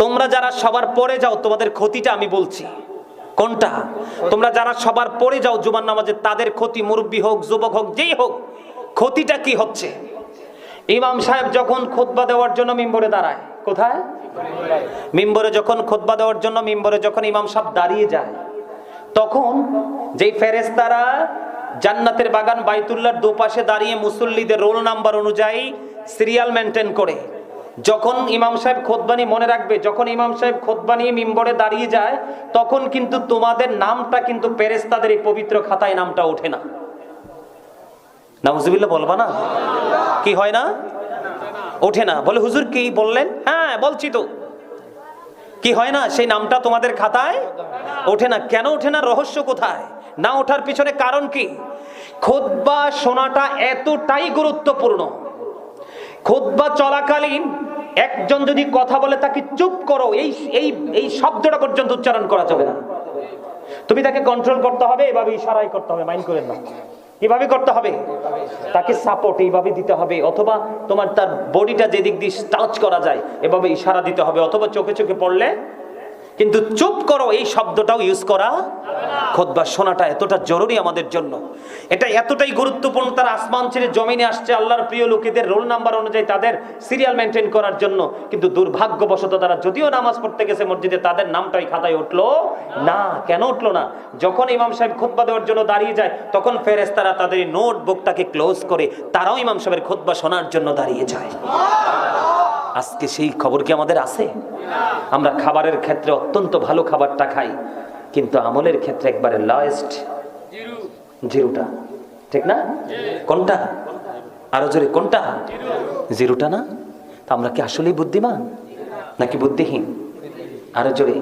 তোমরা যারা সবার পরে যাও, তোমাদের ক্ষতিটা আমি বলছি। কোনটা? তোমরা যারা সবার পরে যাও, জুমার নামাজে, তাদের ক্ষতি মুরব্বী হোক, যুবক হোক, যেই হোক, ক্ষতিটা কি হচ্ছে? ইমাম সাহেব যখন খোদবা দেওয়ার জন্য মিম্বরে দাঁড়ায়, কোথায়? মিম্বরে যখন খোদবা দেওয়ার জন্য, মিম্বরে যখন ইমাম সাহেব দাঁড়িয়ে যায়, তখন যেই ফেরেস্তারা জান্নাতের বাগান বাইতুল্লার দুপাশে দাঁড়িয়ে মুসল্লিদের রোল নাম্বার অনুযায়ী সিরিয়াল মেনটেন করে যখন ইমাম সাহেব খোদবানি মনে রাখবে, যখন ইমাম সাহেব খোদবানি মিম্বরে দাঁড়িয়ে যায়, তখন কিন্তু তোমাদের নামটা কিন্তু ফেরেস্তাদের এই পবিত্র খাতায় নামটা ওঠে না। নাউজুবিল্লাহ বলবা না? কি হয় না? ওঠে না। বলে, হুজুর, কি বললেন? হ্যাঁ বলছি তো। কি হয় না? সেই নামটা তোমাদের খাতায় ওঠে না। কেন ওঠে না? রহস্য কোথায়? না ওঠার পিছনে কারণ কি? খোদবা শোনাটা এতটাই গুরুত্বপূর্ণ। খোদবা চলাকালীন একজন যদি কথা বলে তাকে চুপ করো, এই এই এই শব্দটা পর্যন্ত উচ্চারণ করা যাবে না। তুমি তাকে কন্ট্রোল করতে হবে, এভাবে ইশারাই করতে হবে মাইন্ড করেন না। এভাবে করতে হবে। তাকে সাপোর্ট এইভাবে দিতে হবে, অথবা তোমার তার বডিটা যেদিক দিয়ে টাচ করা যায়, এভাবে ইশারা দিতে হবে, অথবা চোখে চোখে পড়লে কিন্তু চুপ করো, এই শব্দটাও ইউজ করা খোদবা শোনাটা এতটা জরুরি আমাদের জন্য। এটা এতটাই গুরুত্বপূর্ণ, তার আসমান ছেড়ে জমিনে আসছে, আল্লাহর প্রিয় লোকেদের রোল নাম্বার অনুযায়ী তাদের সিরিয়াল মেনটেন করার জন্য। কিন্তু দুর্ভাগ্যবশত তারা যদিও নামাজ পড়তে গেছে মসজিদে, তাদের নামটাই খাতায় উঠল না। কেন উঠল না? যখন ইমাম সাহেব খোদবা দেওয়ার জন্য দাঁড়িয়ে যায়, তখন ফেরেস্তারা তাদের নোটবুকটাকে ক্লোজ করে, তারাও ইমাম সাহেবের খোদবা শোনার জন্য দাঁড়িয়ে যায়। আজকে সেই খবর কি আমাদের আছে? আমরা খাবারের ক্ষেত্রে অত্যন্ত ভালো খাবারটা খাই, কিন্তু আমলের ক্ষেত্রে একবারে লয়েস্ট জিরোটা। ঠিক না? কোনটা? আরও জোরে, কোনটা? জিরোটা না? তা আমরা কি আসলেই বুদ্ধিমান নাকি বুদ্ধিহীন? আরও জোরে।